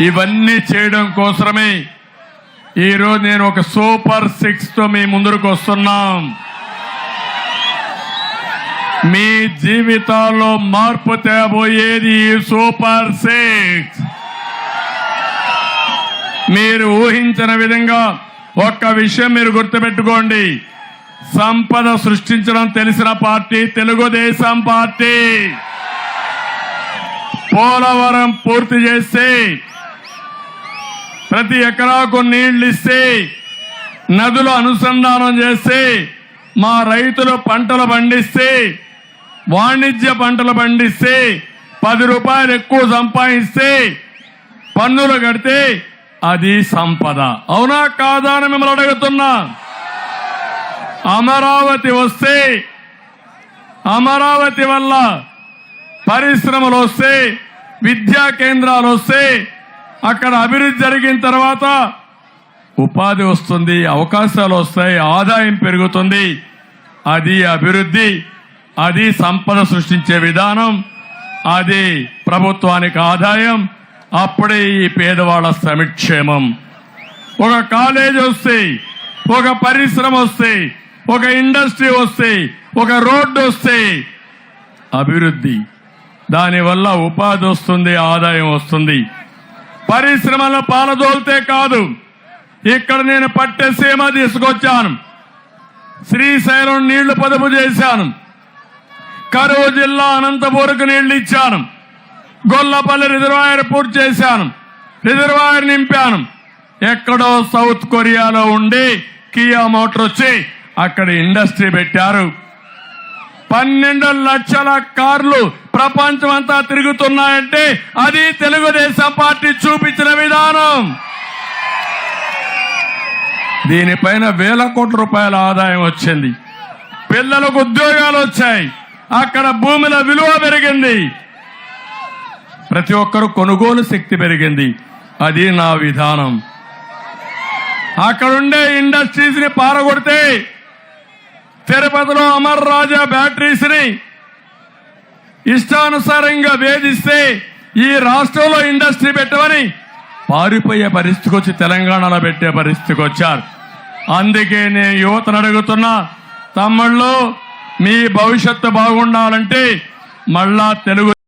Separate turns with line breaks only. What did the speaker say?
ఇవన్నీ చేయడం కోసమే ఈరోజు నేను ఒక సూపర్ సిక్స్తో మీ ముందుకు వస్తున్నాం. మీ జీవితాల్లో మార్పు తేబోయేది ఈ సూపర్ సిక్స్. మీరు ఊహించిన విధంగా ఒక్క విషయం మీరు గుర్తుపెట్టుకోండి. సంపద సృష్టించడం తెలిసిన పార్టీ తెలుగుదేశం పార్టీ. పోలవరం పూర్తి చేస్తే ప్రతి ఎకరాకు నీళ్ళు ఇస్తే నదులు అనుసంధానం చేస్తే మా రైతులు పంటలు పండిస్తే వాణిజ్య పంటలు పండిస్తే పది రూపాయలు ఎక్కువ సంపాదిస్తే పన్నులు కడితే అది సంపద. అవునా కాదా అని మిమ్మల్ని అడుగుతున్నా. అమరావతి వస్తే అమరావతి వల్ల పరిశ్రమలు వస్తే విద్యా కేంద్రాలు వస్తే అక్కడ అభివృద్ధి జరిగిన తర్వాత ఉపాధి వస్తుంది అవకాశాలు వస్తాయి ఆదాయం పెరుగుతుంది. అది అభివృద్ధి అది సంపద సృష్టించే విధానం అది ప్రభుత్వానికి ఆదాయం అప్పుడే ఈ పేదవాళ్ళ సమిక్షేమం ఒక కాలేజ్ వస్తే ఒక పరిశ్రమ వస్తే ఒక ఇండస్ట్రీ వస్తే ఒక రోడ్డు వస్తే అభివృద్ధి. దానివల్ల ఉపాధి వస్తుంది ఆదాయం వస్తుంది. పరిశ్రమలు పాలదోలితే కాదు. ఇక్కడ నేను పట్టె సీమ తీసుకొచ్చాను. శ్రీశైలం నీళ్ళు పొదుపు చేశాను. కరువు జిల్లా అనంతపూర్కు నీళ్ళు ఇచ్చాను. గొల్లపల్లి రిజర్వాయర్ పూర్తి చేశాను. రిజర్వాయర్ నింపాను. ఎక్కడో సౌత్ కొరియాలో ఉండి కియా మోటార్ వచ్చి అక్కడ ఇండస్ట్రీ పెట్టారు. పన్నెండు లక్షల కార్లు ప్రపంచం అంతా తిరుగుతున్నాయంటే అది తెలుగుదేశం పార్టీ చూపించిన విధానం. దీనిపైన వేల కోట్ల రూపాయల ఆదాయం వచ్చింది. పిల్లలకు ఉద్యోగాలు వచ్చాయి. అక్కడ భూముల విలువ పెరిగింది. ప్రతి ఒక్కరు కొనుగోలు శక్తి పెరిగింది. అది నా విధానం. అక్కడుండే ఇండస్ట్రీస్ని పారగొడితే తిరుపతిలో అమర్ రాజా బ్యాటరీస్ని ఇష్టానుసారంగా వేధిస్తే ఈ రాష్ట్రంలో ఇండస్ట్రీ పెట్టమని పారిపోయే పరిస్థితికి వచ్చి తెలంగాణలో పెట్టే పరిస్థితికి వచ్చారు. అందుకే నేను యువతను అడుగుతున్నా తమ్ముళ్ళు మీ భవిష్యత్తు బాగుండాలంటే మళ్ళా తెలుగు